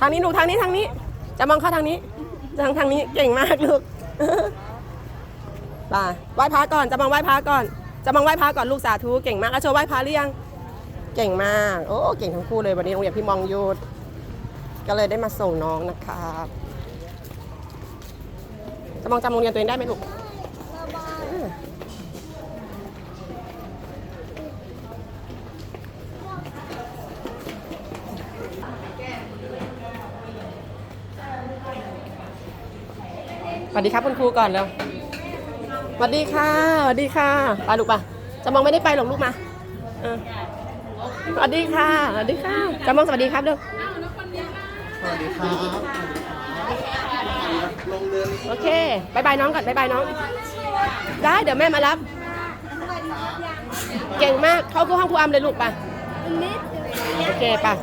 ทางนี้ลูกทางนี้ทางนี้ จะมองเข้าทางนี้ ทางทางนี้เก่งมากลูกไปไหว้พระก่อนจะมองไหว้พระก่อน จะมองไหว้พระก่อนลูกสาธุเก่งมากอาโชไหว้พระหรือยังเก่งมากโอ้เก่งทั้งคู่เลยวันนี้โรงเรียนพี่มองยุดก็เลยได้มาส่งน้องนะครับจะมองจำโรงเรียนตัวเองได้ไหมลูก สวัสดีครับคุณครูก่อนเร็วสวัสดีค่ะสวัสดีค่ะไปลูกปะจะมองไม่ได้ไปหรอกลูกมาเออสวัสดีค่ะสวัสดีค่ะจะมองสวัสดีครับเร็วสวัสดีครับลงเรือนี้โอเคบายบายน้องก่อนบายบายน้อง ได้เดี๋ยวแม่มารับ เก่งมากเข้าห้องครูอัมเลยลูกปะโอเคปะ